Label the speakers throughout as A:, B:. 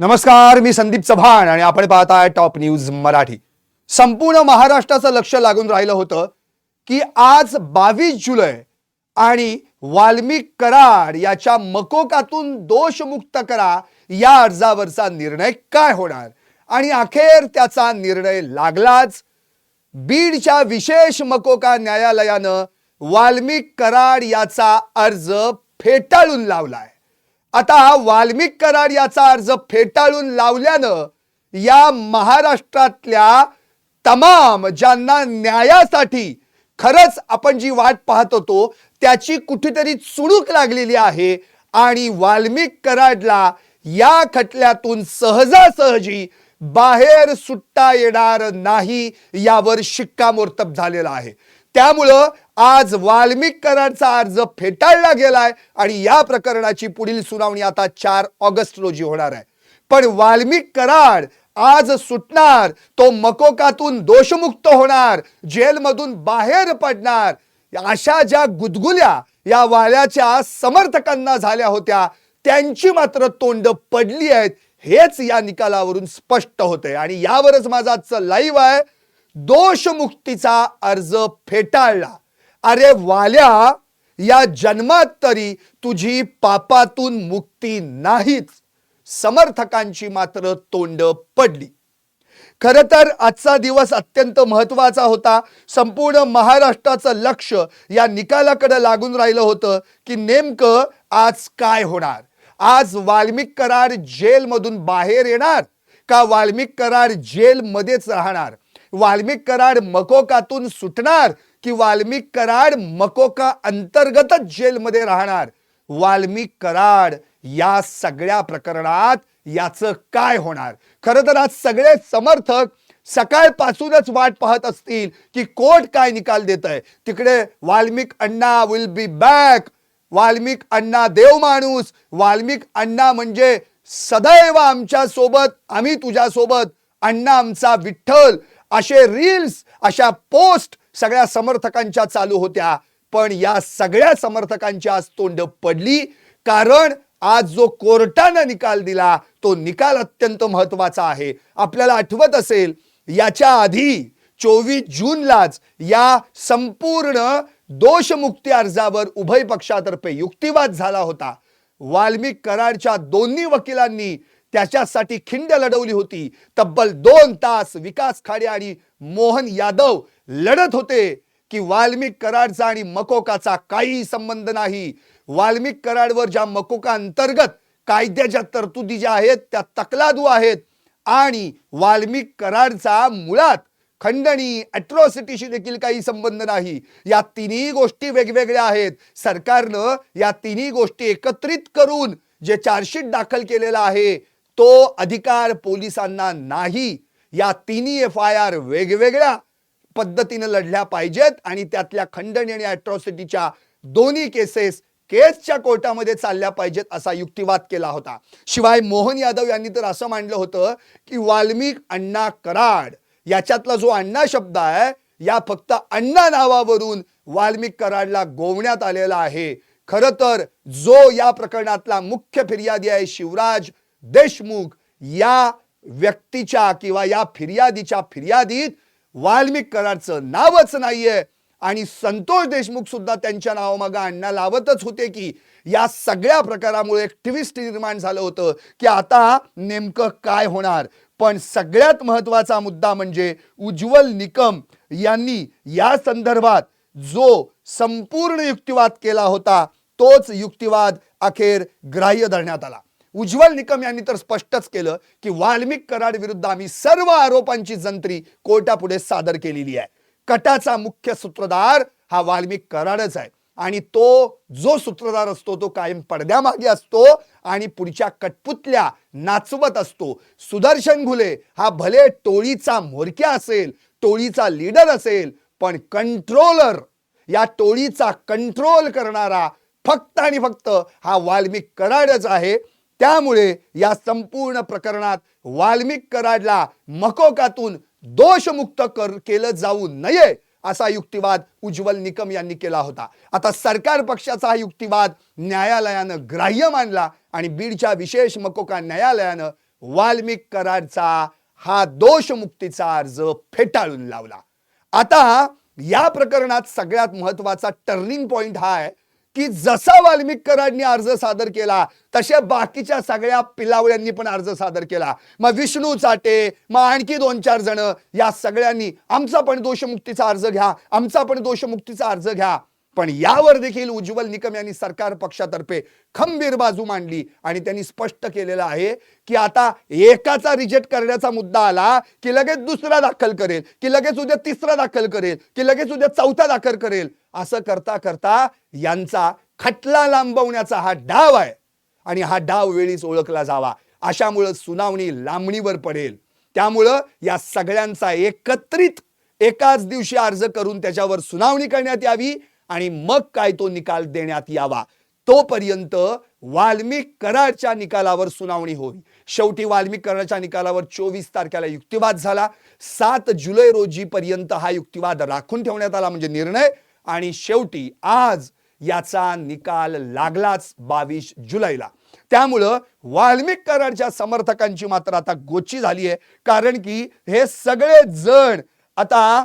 A: नमस्कार मी संदीप चव्हाण आणि आपण पाहताय टॉप न्यूज मराठी. संपूर्ण महाराष्ट्राचं लक्ष लागून राहिलं होतं की आज बावीस जुलै आणि वाल्मिक कराड याच्या मकोकातून दोषमुक्त करा या अर्जावरचा निर्णय काय होणार? आणि अखेर त्याचा निर्णय लागलाच. बीडच्या विशेष मकोका न्यायालयानं वाल्मिक कराड याचा अर्ज फेटाळून लावलाय. आता वाल्मिक कराड याचा अर्ज फेटाळून लावल्यानं या महाराष्ट्रातल्या तमाम ज्यांना न्यायासाठी खरंच आपण जी वाट पाहत होतो त्याची कुठेतरी चुणूक लागलेली आहे आणि वाल्मिक कराडला या खटल्यातून सहजासहजी बाहेर सुट्टा येणार नाही यावर शिक्कामोर्तब झालेला आहे. त्यामुळं आज वाल्मिक करारचा अर्ज फेटाळला गेलाय आणि या प्रकरणाची पुढील सुनावणी आता चार ऑगस्ट रोजी होणार आहे. पण वाल्मिक कराड आज सुटणार तो मकोकातून दोषमुक्त होणार जेलमधून बाहेर पडणार. अशा ज्या गुदगुल्या या वाल्याच्या समर्थकांना झाल्या होत्या त्यांची मात्र तोंड पडली आहेत हेच या निकालावरून स्पष्ट होते आणि यावरच माझा आजचं लाईव्ह आहे. दोषमुक्तीचा अर्ज फेटाळला. अरे वाल्या या जन्मात तरी तुझी पापातून मुक्ती नाहीच. समर्थकांची मात्र तोंड पडली. खर तर आजचा दिवस अत्यंत महत्त्वाचा होता. संपूर्ण महाराष्ट्राचं लक्ष या निकालाकडे लागून राहिलं होतं की नेमकं आज काय होणार? आज वाल्मिक करार जेलमधून बाहेर येणार का वाल्मिक करार जेलमध्येच राहणार? वाल्मिक कराड मकोकातून सुटणार की वाल्मिक कराड मकोका अंतर्गतच जेलमध्ये राहणार? वाल्मिक कराड या सगळ्या प्रकरणात याचं काय होणार? खरं तर आज सगळे समर्थक सकाळपासूनच वाट पाहत असतील की कोर्ट काय निकाल देत आहे तिकडे Valmik Anna will be back Valmik Anna देव माणूस. वाल्मिक अण्णा म्हणजे सदैव आमच्यासोबत आम्ही तुझ्या सोबत अण्णा आमचा विठ्ठल. असे रील्स अशा पोस्ट सगळ्या समर्थकांच्या चालू होत्या. पण या सगळ्या समर्थकांची आज तोंड पडली. कारण आज जो कोर्टानं निकाल दिला तो निकाल अत्यंत महत्त्वाचा आहे. आपल्याला आठवत असेल याच्या आधी चोवीस जूनलाच या संपूर्ण दोषमुक्ती अर्जावर उभय पक्षातर्फे युक्तिवाद झाला होता. वाल्मिक कराडच्या दोन्ही वकिलांनी त्याच्यासाठी खिंड लढवली होती. तब्बल दोन तास विकास खाडे आणि मोहन यादव लढत होते की वाल्मिक कराडचा आणि मकोकाचा काही संबंध नाही. वाल्मिक कराडवर ज्या मकोका अंतर्गत कायद्याच्या तरतुदी ज्या आहेत त्या तकलादू आहेत आणि वाल्मिक कराडचा मुळात खंडणी अट्रॉसिटीशी देखील काही संबंध नाही. या तिन्ही गोष्टी वेगवेगळ्या आहेत. सरकारनं या तिन्ही गोष्टी एकत्रित करून जे चार्जशीट दाखल केलेलं आहे तो अधिकार पोलिसांना नाही. या तिन्ही एफ आय आर वेगवेगळ्या पद्धतीनं लढल्या पाहिजेत आणि त्यातल्या खंडणी आणि अॅट्रॉसिटीच्या दोन्ही केसेस केसच्या कोर्टामध्ये चालल्या पाहिजेत असा युक्तिवाद केला होता. शिवाय मोहन यादव यांनी तर असं मांडलं होतं की वाल्मिक अण्णा कराड याच्यातला जो अण्णा शब्द आहे या फक्त अण्णा नावावरून वाल्मिक कराडला गोवण्यात आलेला आहे. खरं तर जो या प्रकरणातला मुख्य फिर्यादी आहे शिवराज देशमुख या व्यक्तीच्या किंवा या फिर्यादीच्या फिर्यादीत वाल्मिक कराडचं नावच नाहीये. आणि संतोष देशमुख सुद्धा त्यांच्या नावामागं आणण्या लावतच होते की या सगळ्या प्रकारामुळे एक ट्विस्ट निर्माण झालं होतं की आता नेमकं काय होणार. पण सगळ्यात महत्त्वाचा मुद्दा म्हणजे उज्ज्वल निकम यांनी या संदर्भात जो संपूर्ण युक्तिवाद केला होता तोच युक्तिवाद अखेर ग्राह्य धरण्यात आला. उज्ज्वल निकम यांनी तर स्पष्टच केलं की वाल्मिक कराड विरुद्ध आम्ही सर्व आरोपांची जंत्री कोर्टापुढे सादर केलेली आहे. कटाचा मुख्य सूत्रधार हा वाल्मिक कराडच आहे आणि तो जो सूत्रधार असतो तो कायम पडद्यामागे असतो आणि पुढच्या कटपुतल्या नाचवत असतो. सुदर्शन घुले हा भले टोळीचा म्होरक्या असेल टोळीचा लीडर असेल पण कंट्रोलर या टोळीचा कंट्रोल करणारा फक्त आणि फक्त हा वाल्मिक कराडच आहे. त्यामुळे या संपूर्ण प्रकरणात वाल्मिक कराडला मकोकातून दोषमुक्त कर केलं जाऊ नये असा युक्तिवाद उज्ज्वल निकम यांनी केला होता. आता सरकार पक्षाचा हा युक्तिवाद न्यायालयानं ग्राह्य मानला आणि बीडच्या विशेष मकोका न्यायालयानं वाल्मिक कराडचा हा दोषमुक्तीचा अर्ज फेटाळून लावला. आता या प्रकरणात सगळ्यात महत्त्वाचा टर्निंग पॉइंट हा आहे. की जसा वाल्मिकरांनी अर्ज सादर केला तसे बाकीच्या सगळ्या पिलावळ्यांनी पण अर्ज सादर केला. मग विष्णू चाटे मग आणखी दोन चार जण या सगळ्यांनी आमचा पण दोषमुक्तीचा अर्ज घ्या आमचा पण दोषमुक्तीचा अर्ज घ्या. पण यावर देखील उज्ज्वल निकम यांनी सरकार पक्षातर्फे खंबीर बाजू मांडली आणि त्यांनी स्पष्ट केलेलं आहे की आता एकाचा रिजेक्ट करण्याचा मुद्दा आला की लगेच दुसरा दाखल करेल की लगेच उद्या तिसरा दाखल करेल की लगेच उद्या चौथा दाखल करेल. असं करता करता यांचा खटला लांबवण्याचा हा डाव आहे आणि हा डाव वेळीच ओळखला जावा. अशामुळं सुनावणी लांबणीवर पडेल. त्यामुळं या सगळ्यांचा एकत्रित एकाच दिवशी अर्ज करून त्याच्यावर सुनावणी करण्यात यावी. आणि मग काय तो निकाल देण्यात यावा? तोपर्यंत वाल्मिक कराडच्या निकालावर सुनावणी होईल. शेवटी वाल्मिक कराडच्या निकालावर चोवीस तारखेला युक्तिवाद झाला. सात जुलै रोजी पर्यंत हा युक्तिवाद राखून ठेवण्यात आला म्हणजे निर्णय. आणि शेवटी आज याचा निकाल लागलाच बावीस जुलैला. त्यामुळं वाल्मिक कराडच्या समर्थकांची मात्र आता गोची झाली आहे कारण की हे सगळे जण आता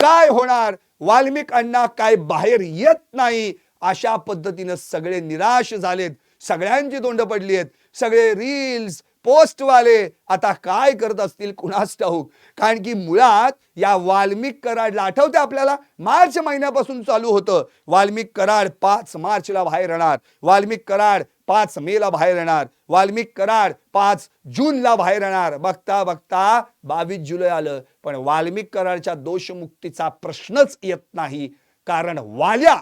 A: काय होणार? वाल्मिक अण्णा काय बाहेर येत नाही अशा पद्धतीनं सगळे निराश झालेत. सगळ्यांची तोंड पडली आहेत. सगळे रील्स पोस्टवाले आता काय करत असतील कुणास ठाऊक? कारण की मुळात या वाल्मिक कराडला आठवते आपल्याला. मार्च महिन्यापासून चालू होतं. वाल्मिक कराड पाच मार्चला बाहेर येणार वाल्मिक कराड पाच मेला बाहेर येणार. वाल्मिक कराड पाच जूनला बाहेर येणार. बघता बघता बावीस जुलै आलं. पण वाल्मिक कराडच्या दोषमुक्तीचा प्रश्नच येत नाही. कारण वाल्या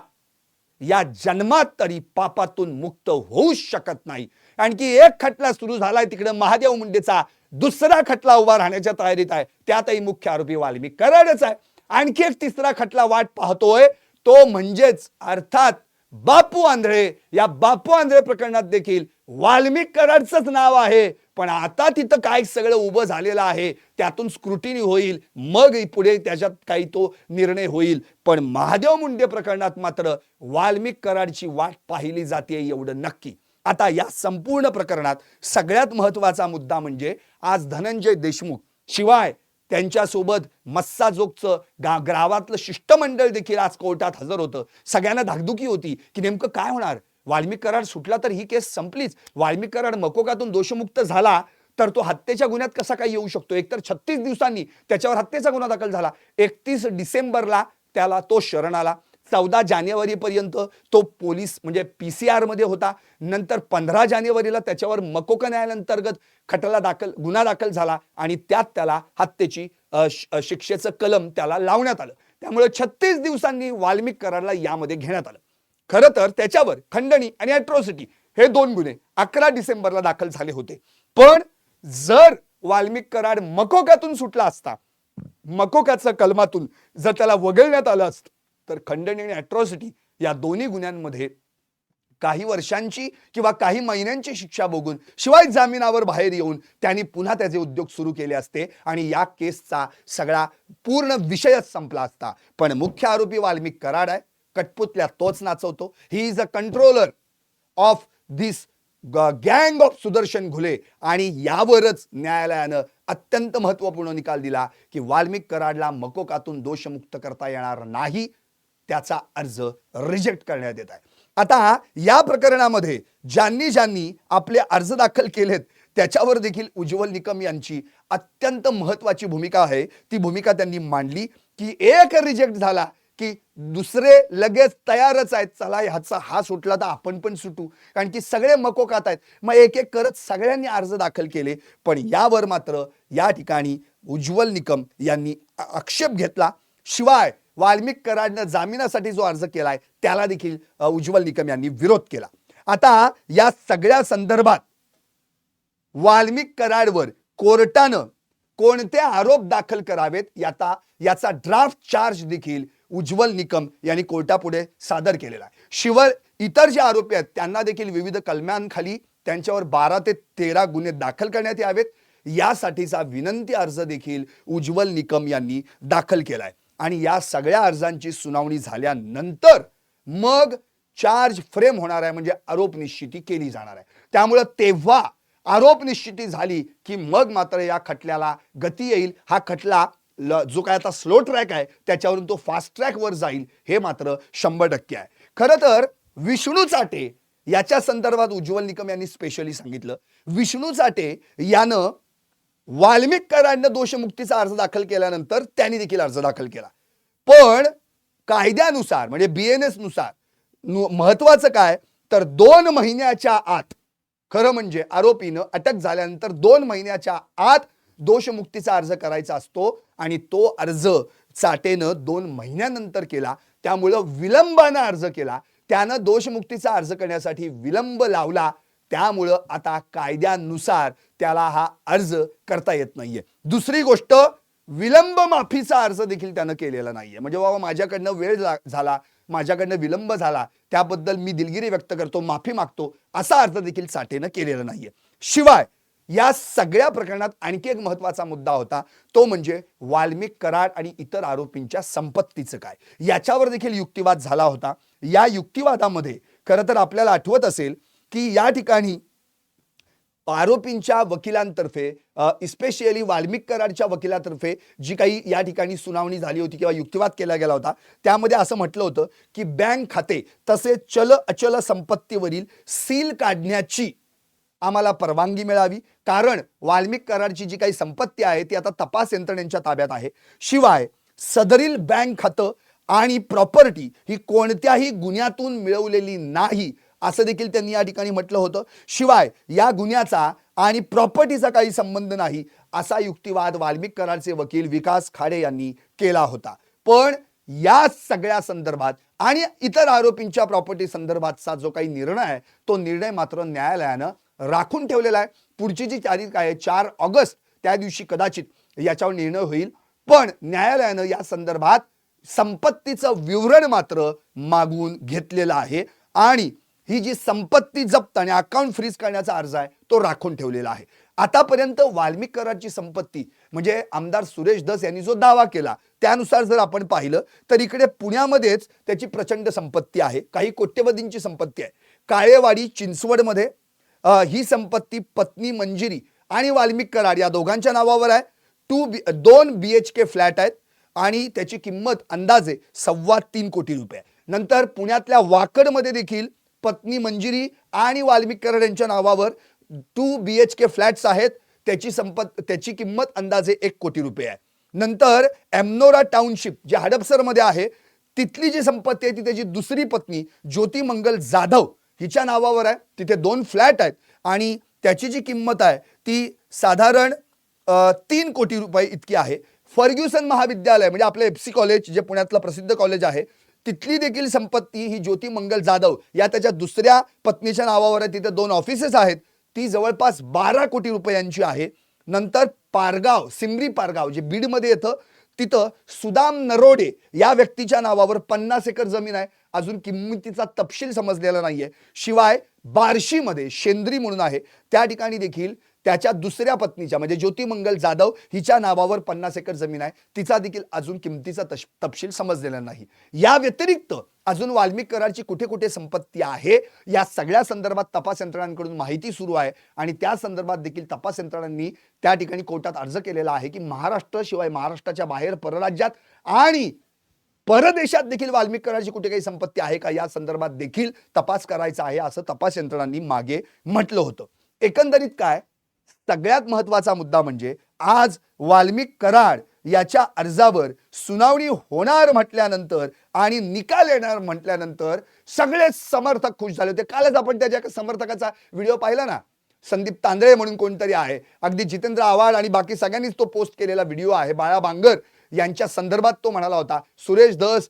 A: या जन्मात तरी पापातून मुक्त होऊच शकत नाही. आणखी एक खटला सुरू झालाय तिकडे महादेव मुंडेचा. दुसरा खटला उभा राहण्याच्या तयारीत आहे. त्यातही मुख्य आरोपी वाल्मिक कराडच आहे. आणखी एक तिसरा खटला वाट पाहतोय. तो म्हणजेच अर्थात बापू आंधळे. या बापू आंधळे प्रकरणात देखील वाल्मिक कराडचंच नाव आहे. पण आता तिथं काय सगळं उभं झालेलं आहे त्यातून स्क्रुटिनी होईल. मग पुढे त्याच्यात काही तो निर्णय होईल. पण महादेव मुंडे प्रकरणात मात्र वाल्मिक कराडची वाट पाहिली जाते एवढं नक्की. आता या संपूर्ण प्रकरणात सगळ्यात महत्त्वाचा मुद्दा म्हणजे आज धनंजय देशमुख. शिवाय त्यांच्यासोबत मस्साजोगचं गा गावातलं शिष्टमंडळ देखील आज कोर्टात हजर होतं. सगळ्यांना धाकधुकी होती की नेमकं काय होणार? वाल्मिक कराड सुटला तर ही केस संपलीच. वाल्मिक कराड मकोकातून दोषमुक्त झाला तर तो हत्येच्या गुन्ह्यात कसा काय येऊ शकतो? एकतर छत्तीस दिवसांनी त्याच्यावर हत्येचा गुन्हा दाखल झाला. एकतीस डिसेंबरला त्याला तो शरण आला. चौदा जानेवारीपर्यंत तो पोलीस म्हणजे पी सी आरमध्ये होता. नंतर पंधरा जानेवारीला त्याच्यावर मकोका न्यायालयांतर्गत खटला दाखल गुन्हा दाखल झाला आणि त्यात त्याला हत्येची शिक्षेचं कलम त्याला लावण्यात आलं. त्यामुळे छत्तीस दिवसांनी वाल्मिक कराडला यामध्ये घेण्यात आलं. खरं तर त्याच्यावर खंडणी आणि अॅट्रॉसिटी हे दोन गुन्हे अकरा डिसेंबरला दाखल झाले होते. पण जर वाल्मिक कराड मकोक्यातून सुटला असता मकोक्याचं कलमातून जर त्याला वगळण्यात आलं असतं तर खंडणी आणि अट्रॉसिटी या दोन्ही गुन्ह्यांमध्ये काही वर्षांची किंवा काही महिन्यांची शिक्षा भोगून शिवाय जामिनावर बाहेर येऊन त्यांनी पुन्हा त्याचे उद्योग सुरू केले असते आणि या केसचा सगळा पूर्ण विषयच संपला असता. पण मुख्य आरोपी वाल्मिक कराड आहे. कटपुतल्या तोच नाचवतो. He is a controller of this गँग ऑफ सुदर्शन घुले आणि यावरच न्यायालयानं अत्यंत महत्त्वपूर्ण निकाल दिला की वाल्मिक कराडला मकोकातून दोषमुक्त करता येणार नाही त्याचा अर्ज रिजेक्ट करण्यात येत आहे. आता या प्रकरणामध्ये ज्यांनी ज्यांनी आपले अर्ज दाखल केलेत त्याच्यावर देखील उज्ज्वल निकम यांची अत्यंत महत्वाची भूमिका आहे. ती भूमिका त्यांनी मांडली की एक रिजेक्ट झाला की दुसरे लगेच तयारच आहेत. चला ह्याचा हा सुटला तर आपण पण सुटू. कारण की सगळे मकोकात आहेत. मग एक एक करत सगळ्यांनी अर्ज दाखल केले. पण यावर मात्र या ठिकाणी उज्ज्वल निकम यांनी आक्षेप घेतला. शिवाय वाल्मिक कराडनं जामिनासाठी जो अर्ज केला आहे त्याला देखील उज्ज्वल निकम यांनी विरोध केला. आता या सगळ्या संदर्भात वाल्मिक कराडवर कोर्टानं कोणते आरोप दाखल करावेत याचा याचा ड्राफ्ट चार्ज देखील उज्ज्वल निकम यांनी कोर्टापुढे सादर केलेला आहे. शिवाय इतर जे आरोपी आहेत त्यांना देखील विविध कलम्यांखाली त्यांच्यावर बारा ते तेरा गुन्हे दाखल करण्यात यावेत. यासाठीचा विनंती अर्ज देखील उज्ज्वल निकम यांनी दाखल केला आहे आणि या सगळ्या अर्जांची सुनावणी झाल्यानंतर मग चार्ज फ्रेम होणार आहे म्हणजे आरोप निश्चिती केली जाणार आहे. त्यामुळं तेव्हा आरोप निश्चिती झाली की मग मात्र या खटल्याला गती येईल. हा खटला ल- जो काय आता स्लो ट्रॅक आहे त्याच्यावरून तो फास्ट ट्रॅकवर जाईल हे मात्र शंभर टक्के आहे. खरं तर विष्णू चाटे याच्या संदर्भात उज्ज्वल निकम यांनी स्पेशली सांगितलं. विष्णू चाटे यानं वाल्मिककरांनं दोषमुक्तीचा अर्ज दाखल केल्यानंतर त्यांनी देखील अर्ज दाखल केला. पण कायद्यानुसार म्हणजे बी एन एसनुसार महत्वाचं काय? तर दोन महिन्याच्या आत खरं म्हणजे आरोपीनं अटक झाल्यानंतर दोन महिन्याच्या आत दोषमुक्तीचा अर्ज करायचा असतो आणि तो अर्ज चाटेनं दोन महिन्यानंतर केला. त्यामुळं विलंबानं अर्ज केला. त्यानं दोषमुक्तीचा अर्ज करण्यासाठी विलंब लावला. त्यामुळं आता कायद्यानुसार त्याला हा अर्ज करता येत नाहीये. दुसरी गोष्ट विलंब माफीचा अर्ज देखील त्यानं केलेला नाहीये. म्हणजे बाबा माझ्याकडनं वेळ झाला माझ्याकडनं विलंब झाला त्याबद्दल मी दिलगिरी व्यक्त करतो माफी मागतो असा अर्ज देखील साठेनं केलेला नाहीये. शिवाय या सगळ्या प्रकरणात आणखी एक महत्त्वाचा मुद्दा होता तो म्हणजे वाल्मिक कराड आणि इतर आरोपींच्या संपत्तीचं काय? याच्यावर देखील युक्तिवाद झाला होता. या युक्तिवादामध्ये खरं तर आपल्याला आठवत असेल की या ठिकाणी आरोपींच्या वकिलांतर्फे इस्पेशियली वाल्मिक कराडच्या वकिलातर्फे जी काही या ठिकाणी सुनावणी झाली होती किंवा युक्तिवाद केला गेला होता त्यामध्ये असं म्हटलं होतं की बँक खाते तसेच चल अचल संपत्तीवरील सील काढण्याची आम्हाला परवानगी मिळावी. कारण वाल्मिक कराडची जी काही संपत्ती आहे ती आता तपास यंत्रणेच्या ताब्यात आहे. शिवाय सदरील बँक खातं आणि प्रॉपर्टी ही कोणत्याही गुन्ह्यातून मिळवलेली नाही असं देखील त्यांनी या ठिकाणी म्हटलं होतं. शिवाय या गुन्ह्याचा आणि प्रॉपर्टीचा काही संबंध नाही असा युक्तिवाद वाल्मिकरांचे वकील विकास खाडे यांनी केला होता. पण या सगळ्या संदर्भात आणि इतर आरोपींच्या प्रॉपर्टी संदर्भातचा जो काही निर्णय आहे तो निर्णय मात्र न्यायालयानं राखून ठेवलेला आहे. पुढची जी तारीख आहे चार ऑगस्ट त्या दिवशी कदाचित याच्यावर निर्णय होईल. पण न्यायालयानं या संदर्भात संपत्तीचं विवरण मात्र मागून घेतलेलं आहे. आणि ही जी संपत्ती जप्त आणि अकाउंट फ्रीज करण्याचा अर्ज आहे तो राखून ठेवलेला आहे. आतापर्यंत वाल्मिक कराची संपत्ती म्हणजे आमदार सुरेश धस यांनी जो दावा केला त्यानुसार जर आपण पाहिलं तर इकडे पुण्यामध्येच त्याची प्रचंड संपत्ती आहे. काही कोट्यवधींची संपत्ती आहे. काळेवाडी चिंचवडमध्ये ही संपत्ती पत्नी मंजिरी आणि वाल्मिक कराड या दोघांच्या नावावर आहे. टू बी दोन बी एच के फ्लॅट आहेत आणि त्याची किंमत अंदाजे सव्वा तीन कोटी रुपये. नंतर पुण्यातल्या वाकडमध्ये देखील पत्नी मंजिरी आणि वाल्मिक कराड यांच्या नावावर two B H K flats आहेत. त्याची संपत त्याची किंमत अंदाजे एक कोटी रुपये आहे. नंतर एमनोरा टाउनशिप जे हडपसरमध्ये आहे तिथली जी संपत्ती आहे ती त्याची दुसरी पत्नी ज्योती मंगल जाधव हिच्या नावावर आहे. तिथे दोन फ्लॅट आहेत आणि त्याची जी किंमत आहे ती साधारण तीन कोटी रुपये इतकी आहे. फर्ग्युसन महाविद्यालय म्हणजे आपलं एफ सी कॉलेज जे पुण्यातलं प्रसिद्ध कॉलेज आहे तिथली देखील संपत्ती ही ज्योती मंगल जाधव या त्याच्या दुसऱ्या पत्नीच्या नावावर तिथे दोन ऑफिसेस आहेत. ती जवळपास बारा कोटी रुपयांची आहे. नंतर पारगाव सिमरी पारगाव जे बीडमध्ये येतं तिथं सुदाम नरोडे या व्यक्तीच्या नावावर पन्नास एकर जमीन आहे. अजून किंमतीचा तपशील समजलेला नाहीये. शिवाय बार्शीमध्ये शेंद्री म्हणून आहे. त्या ठिकाणी देखील त्याच्या दुसऱ्या पत्नीच्या म्हणजे ज्योतिमंगल जाधव हिच्या नावावर पन्नास एकर जमीन आहे. तिचा देखील अजून किमतीचा तश- तपशील समजलेला नाही. या व्यतिरिक्त अजून वाल्मिकरांची कुठे कुठे संपत्ती आहे या सगळ्या संदर्भात तपास यंत्रणांकडून माहिती सुरू आहे. आणि त्या संदर्भात देखील तपास यंत्रणांनी त्या ठिकाणी कोर्टात अर्ज केलेला आहे की महाराष्ट्र शिवाय महाराष्ट्राच्या बाहेर परराज्यात आणि परदेशात देखील वाल्मिक कराडची कुठे काही संपत्ती आहे का या संदर्भात देखील तपास करायचा आहे असं तपास यंत्रणांनी मागे म्हटलं होतं. एकंदरीत काय? सगळ्यात महत्त्वाचा मुद्दा म्हणजे आज वाल्मिक कराड याच्या अर्जावर सुनावणी होणार म्हटल्यानंतर आणि निकाल येणार म्हटल्यानंतर सगळेच समर्थक खुश झाले होते. कालच आपण त्याच्या एका समर्थकाचा व्हिडिओ पाहिला ना? संदीप तांदळे म्हणून कोणतरी आहे. अगदी जितेंद्र आव्हाड आणि बाकी सगळ्यांनीच तो पोस्ट केलेला व्हिडिओ आहे. बाळा बांगर यांच्या संदर्भात तो म्हणाला होता. सुरेश धस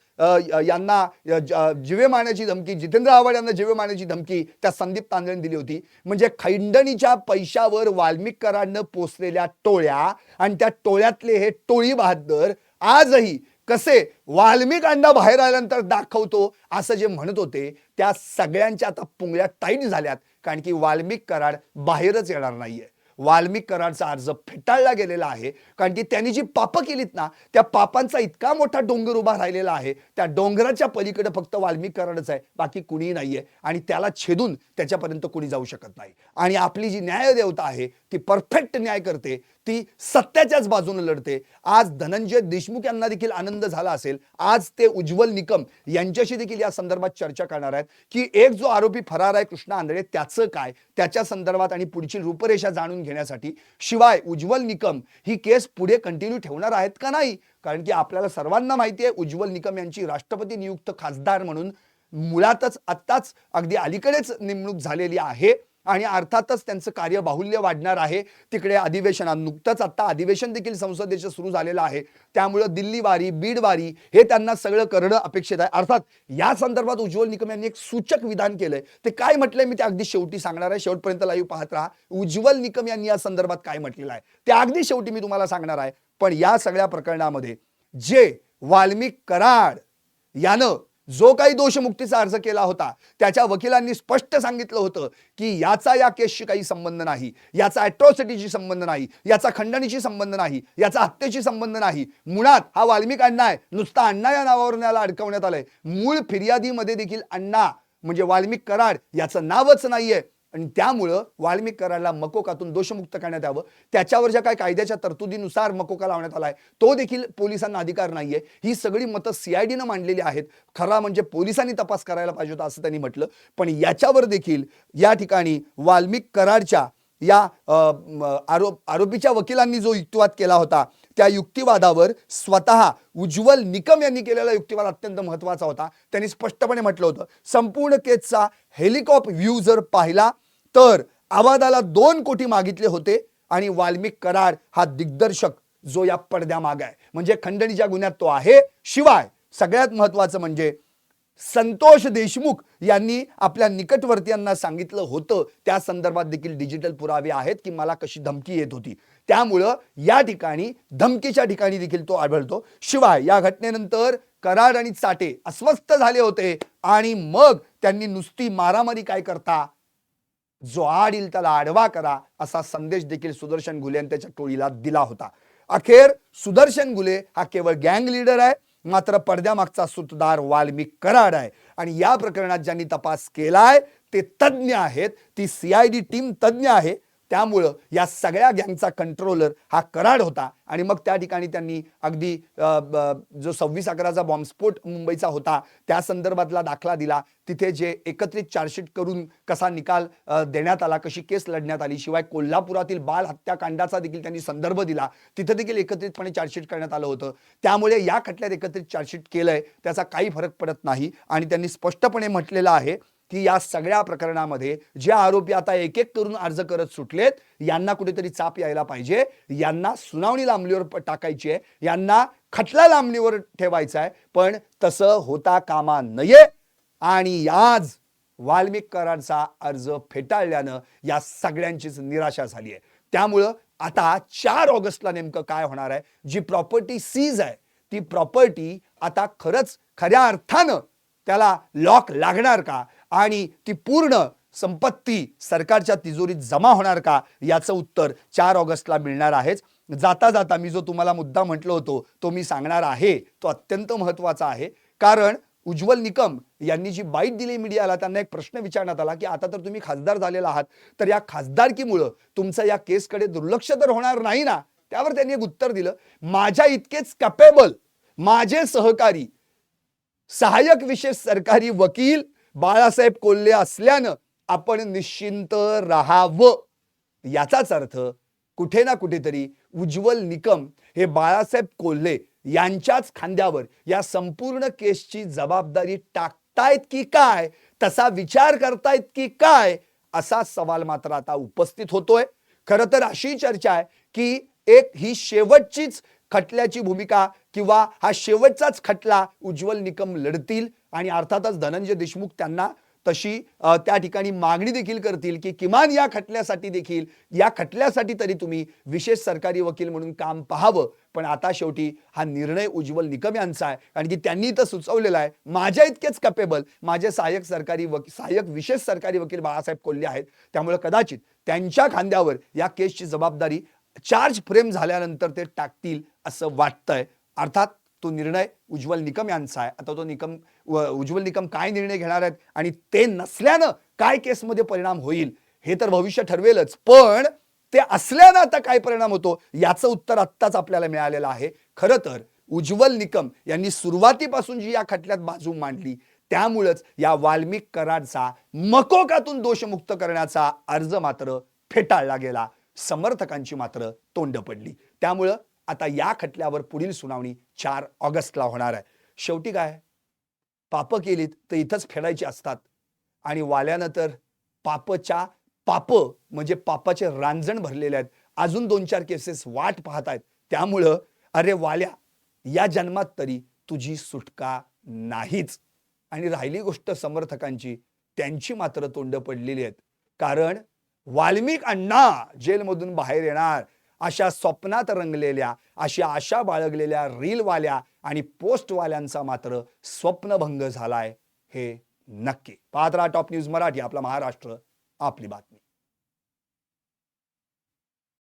A: यांना जिवे मारण्याची धमकी जितेंद्र आव्हाड यांना जिवे मारण्याची धमकी त्या संदीप तांदळेने दिली होती. म्हणजे खैंडणीच्या पैशावर वाल्मिक कराडनं पोचलेल्या टोळ्या आणि त्या टोळ्यातले हे टोळी बहादर आजही कसे वाल्मिकांना बाहेर आल्यानंतर दाखवतो असं जे म्हणत होते त्या सगळ्यांच्या आता पुंगळ्या टाईट झाल्यात. कारण की वाल्मिक कराड बाहेरच येणार नाहीये. वाल्मिक कराडचा अर्ज फेटाळला गेलेला आहे. कारण की त्यांनी जी पापं केलीत ना त्या पापांचा इतका मोठा डोंगर उभा राहिलेला आहे. त्या डोंगराच्या पलीकडे फक्त वाल्मिक कराडच आहे. बाकी कुणीही नाहीये. आणि त्याला छेदून त्याच्यापर्यंत कुणी जाऊ शकत नाही. आणि आपली जी न्यायदेवता आहे ती परफेक्ट न्याय करते. ती सत्याच्याच बाजूने लढते. आज धनंजय देशमुख यांना देखील आनंद झाला असेल. आज ते उज्ज्वल निकम यांच्याशी देखील या संदर्भात चर्चा करणार आहेत. की एक जो आरोपी फरार आहे कृष्णा आंधळे त्याचं काय? त्याच्या संदर्भात आणि पुढची रूपरेषा जाणून घेण्यासाठी. शिवाय उज्ज्वल निकम ही केस पुढे कंटिन्यू ठेवणार आहेत का नाही? कारण की आपल्याला सर्वांना माहिती आहे उज्ज्वल निकम यांची राष्ट्रपती नियुक्त खासदार म्हणून मुळातच आत्ताच अगदी अलीकडेच नेमणूक झालेली आहे. आणि अर्थातच त्यांचं कार्य बाहुल्य वाढणार आहे. तिकडे अधिवेशनात नुकतंच आता अधिवेशन देखील संसदेचं सुरू झालेलं आहे. त्यामुळं दिल्ली वारी बीड वारी हे त्यांना सगळं करणं अपेक्षित आहे. अर्थात या संदर्भात उज्ज्वल निकम यांनी एक सूचक विधान केलंय. ते काय म्हटलंय मी ते अगदी शेवटी सांगणार आहे. शेवटपर्यंत लाईव्ह पाहत राहा. उज्ज्वल निकम यांनी या संदर्भात काय म्हटलेलं आहे? ते अगदी शेवटी मी तुम्हाला सांगणार आहे. पण या सगळ्या प्रकरणामध्ये जे वाल्मिक कराड यानं जो काही दोषमुक्तीचा अर्ज केला होता त्याच्या वकिलांनी स्पष्ट सांगितलं होतं की याचा या केसशी काही संबंध नाही याचा अॅट्रॉसिटीशी संबंध नाही याचा खंडणीशी संबंध नाही याचा हत्येशी संबंध नाही. मुळात हा वाल्मिक अण्णा आहे. नुसता अण्णा या नावावरून याला अडकवण्यात आलंय. मूळ फिर्यादीमध्ये देखील अण्णा म्हणजे वाल्मिक कराड याचं नावच नाहीये. आणि त्यामुळं वाल्मिककरारला मकोकातून दोषमुक्त करण्यात यावं. त्याच्यावर ज्या काही कायद्याच्या तरतुदीनुसार मकोका लावण्यात आलाय तो देखील पोलिसांना अधिकार नाहीये. ही सगळी मतं सीआयडीनं मांडलेली आहेत. खरा म्हणजे पोलिसांनी तपास करायला पाहिजे होता असं त्यांनी म्हटलं. पण याच्यावर देखील या ठिकाणी वाल्मिक कराडच्या या आरोप आरोपीच्या वकिलांनी जो युक्तिवाद केला होता त्या युक्तिवादावर स्वतः उज्ज्वल निकम यांनी केलेला युक्तिवाद अत्यंत महत्त्वाचा होता. त्यांनी स्पष्टपणे म्हटलं होतं संपूर्ण केसचा हेलिकॉप्टर व्ह्यू जर पाहिला तर आवादाला दोन कोटी मागितले होते आणि वाल्मिक करार हा दिग्दर्शक जो या पडद्यामाग आहे. म्हणजे खंडणीच्या गुन्ह्यात तो आहे. शिवाय सगळ्यात महत्वाचं म्हणजे संतोष देशमुख यांनी आपल्या निकटवर्तीयांना सांगितलं होतं. त्या संदर्भात देखील डिजिटल पुरावे आहेत की मला कशी धमकी येत होती. त्यामुळं या ठिकाणी धमकीच्या ठिकाणी देखील तो आढळतो. शिवाय या घटनेनंतर कराड आणि चाटे अस्वस्थ झाले होते आणि मग त्यांनी नुसती मारामारी काय करता? जो आड येईल त्याला आडवा करा असा संदेश देखील सुदर्शन घुले आणि त्याच्या टोळीला दिला होता. अखेर सुदर्शन घुले हा केवळ गँग लीडर आहे मात्र पडद्यामागचा सुतदार वाल्मिक कराड आहे. आणि या प्रकरणात ज्यांनी तपास केलाय ते तज्ज्ञ आहेत. ती सीआयडी टीम तज्ज्ञ आहे. त्यामुळं या सगळ्या गँगचा कंट्रोलर हा कराड होता. आणि मग त्या ठिकाणी त्यांनी अगदी जो सव्वीस अकराचा बॉम्बस्फोट मुंबईचा होता त्या संदर्भातला दाखला दिला. तिथे जे एकत्रित चार्जशीट करून कसा निकाल देण्यात आला कशी केस लढण्यात आली शिवाय कोल्हापुरातील बाल हत्याकांडाचा देखील त्यांनी संदर्भ दिला तिथे देखील एकत्रितपणे चार्जशीट करण्यात आलं होतं. त्यामुळे या खटल्यात एकत्रित चार्जशीट केलंय त्याचा काही फरक पडत नाही. आणि त्यांनी स्पष्टपणे म्हटलेलं आहे की या सगळ्या प्रकरणामध्ये जे आरोपी आता एक एक करून अर्ज करत सुटलेत यांना कुठेतरी चाप यायला पाहिजे. यांना सुनावणी लांबणीवर टाकायची आहे. यांना खटला लांबणीवर ठेवायचा आहे. पण तसं होता कामा नये. आणि आज वाल्मिक कराडचा अर्ज फेटाळल्यानं या सगळ्यांचीच निराशा झाली आहे. त्यामुळं आता चार ऑगस्टला नेमकं काय होणार आहे? जी प्रॉपर्टी सीज आहे ती प्रॉपर्टी आता खरंच खऱ्या अर्थानं त्याला लॉक लागणार का? आणि ती पूर्ण संपत्ती सरकारच्या तिजोरीत जमा होणार का याचं उत्तर चार ऑगस्टला मिळणार आहेच. जाता जाता मी जो तुम्हाला मुद्दा म्हटलो होतो तो मी सांगणार आहे तो अत्यंत महत्त्वाचा आहे. कारण उज्ज्वल निकम यांनी जी बाईट दिली मीडियाला त्यांना एक प्रश्न विचारण्यात आला की आता तर तुम्ही खासदार झालेला आहात तर या खासदारकीमुळं तुमचं या केसकडे दुर्लक्ष तर होणार नाही ना? त्यावर त्यांनी एक उत्तर दिलं. माझ्या इतकेच कॅपेबल माझे सहकारी सहाय्यक विशेष सरकारी वकील बाळासाहेब कोल्हे असल्यानं आपण निश्चिंत राहावं. याचाच अर्थ कुठे ना कुठेतरी उज्ज्वल निकम हे बाळासाहेब कोल्हे यांच्याच खांद्यावर या संपूर्ण केसची जबाबदारी टाकतायत की काय? तसा विचार करतायत की काय? असा सवाल मात्र आता उपस्थित होतोय. खरं तर अशी चर्चा आहे की एक ही शेवटचीच खटल्याची भूमिका किंवा हा शेवटचाच खटला उज्ज्वल निकम लढतील आणि अर्थातच धनंजय देशमुख त्यांना तशी त्या ठिकाणी मागणी देखील करतील की किमान या खटल्यासाठी देखील या खटल्यासाठी तरी तुम्ही विशेष सरकारी वकील म्हणून काम पाहावं. पण आता शेवटी हा निर्णय उज्ज्वल निकम यांचा आहे. कारण की त्यांनी तर सुचवलेला आहे माझ्या इतकेच कपेबल माझे सहाय्यक सरकारी वकील सहाय्यक विशेष सरकारी वकील बाळासाहेब कोल्हे आहेत. त्यामुळे कदाचित त्यांच्या खांद्यावर या केसची जबाबदारी चार्ज फ्रेम झाल्यानंतर ते टाकतील असं वाटतंय. अर्थात तो निर्णय उज्ज्वल निकम यांचा आहे. आता तो निकम उज्ज्वल निकम काय निर्णय घेणार आहेत आणि ते नसल्यानं काय केसमध्ये परिणाम होईल हे तर भविष्य ठरवेलच. पण ते असल्यानं आता काय परिणाम होतो याचं उत्तर आत्ताच आपल्याला मिळालेलं आहे. खरं तर उज्ज्वल निकम यांनी सुरुवातीपासून जी या खटल्यात बाजू मांडली त्यामुळंच या वाल्मिक करारचा मकोकातून दोषमुक्त करण्याचा अर्ज मात्र फेटाळला गेला. समर्थकांची मात्र तोंड पडली. त्यामुळं आता या खटल्यावर पुढील सुनावणी चार ऑगस्टला होणार आहे. शेवटी काय? पापं केलीत तर इथंच फेडायची असतात. आणि वाल्यानं तर पापच्या पाप म्हणजे पापाचे रांजण भरलेले आहेत. अजून दोन चार केसेस वाट पाहत आहेत. त्यामुळं अरे वाल्या या जन्मात तरी तुझी सुटका नाहीच. आणि राहिली गोष्ट समर्थकांची त्यांची मात्र तोंड पडलेली आहेत. कारण वाल्मिक अण्णा जेलमधून बाहेर येणार. अशा स्वप्नात रंगलेल्या अशा आशा बाळगलेल्या रीलवाल्या आणि पोस्टवाल्यांचा मात्र स्वप्नभंग झालाय हे नक्की. पाहत राहा टॉप न्यूज मराठी आपला महाराष्ट्र आपली बातमी.